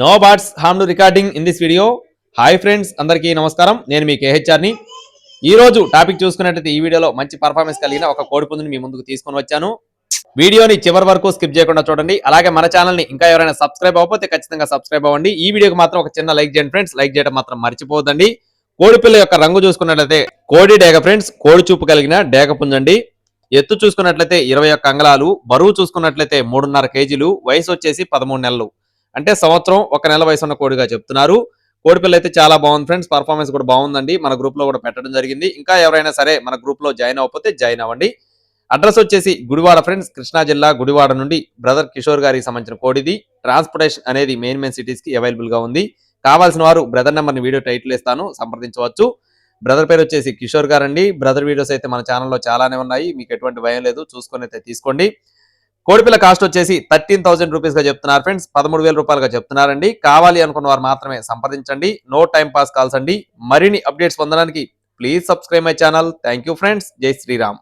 No bots harm to recording in this video hi friends అందరికీ నమస్కారం. నేను మీ కేహెచ్ఆర్ని ఈ రోజు టాపిక్ చూసుకున్నట్లయితే ఈ వీడియోలో మంచి పర్ఫార్మెన్స్ కలిగిన ఒక కోడి పుంజుని మీ ముందుకు తీసుకొని వచ్చాను. వీడియోని చివరి వరకు స్కిప్ చేయకుండా చూడండి. అలాగే మన ఛానల్ని ఇంకా ఎవరైనా సబ్స్క్రైబ్ అవ్వకపోతే ఖచ్చితంగా సబ్స్క్రైబ్ అవ్వండి. ఈ వీడియోకి మాత్రం ఒక చిన్న లైక్ చేయండి ఫ్రెండ్స్ లైక్ చేయడం మాత్రం మర్చిపోవద్దండి. కోడి పిల్ల యొక్క రంగు చూసుకున్నట్లయితే కోడి డేగ ఫ్రెండ్స్ కోడి చూపు కలిగిన డేగ పుంజండి. ఎత్తు చూసుకున్నట్లయితే ఇరవై ఒక్క అంగళాలు బరువు చూసుకున్నట్లయితే మూడున్నర కేజీలు వయసు వచ్చేసి పదమూడు నెలలు. అంటే సంవత్సరం ఒక నెల వయసు ఉన్న కోడిగా చెప్తున్నారు. కోడిపిల్ల అయితే చాలా బాగుంది ఫ్రెండ్స్. పర్ఫార్మెన్స్ కూడా బాగుందండి. మన గ్రూప్లో కూడా పెట్టడం జరిగింది. ఇంకా ఎవరైనా సరే మన గ్రూప్లో జాయిన్ అవ్వకపోతే జాయిన్ అవ్వండి. అడ్రస్ వచ్చేసి గుడివాడ ఫ్రెండ్స్. కృష్ణా జిల్లా గుడివాడ నుండి బ్రదర్ కిషోర్ గారికి సంబంధించిన కోడిది. ట్రాన్స్పోర్టేషన్ అనేది మెయిన్ మెయిన్ సిటీస్కి అవైలబుల్గా ఉంది. కావాల్సిన వారు బ్రదర్ నెంబర్ని వీడియో టైటిల్ ఇస్తాను. సంప్రదించవచ్చు. బ్రదర్ పేరు వచ్చేసి కిషోర్ గారు అండి బ్రదర్ వీడియోస్ అయితే మన ఛానల్లో చాలానే ఉన్నాయి. మీకు ఎటువంటి భయం లేదు. చూసుకొని అయితే తీసుకోండి. కోడిపిల్ల కాస్ట్ వచ్చేసి థర్టీన్ థౌసండ్ రూపీస్గా చెప్తున్నారు ఫ్రెండ్స్. పదమూడు వేల రూపాయలుగా చెప్తున్నారండి. కావాలి అనుకున్న వారు మాత్రమే సంప్రదించండి. నో టైం పాస్ కాల్స్ అండి. మరిన్ని అప్డేట్స్ పొందడానికి please subscribe my channel. Thank you friends. జై శ్రీరామ్.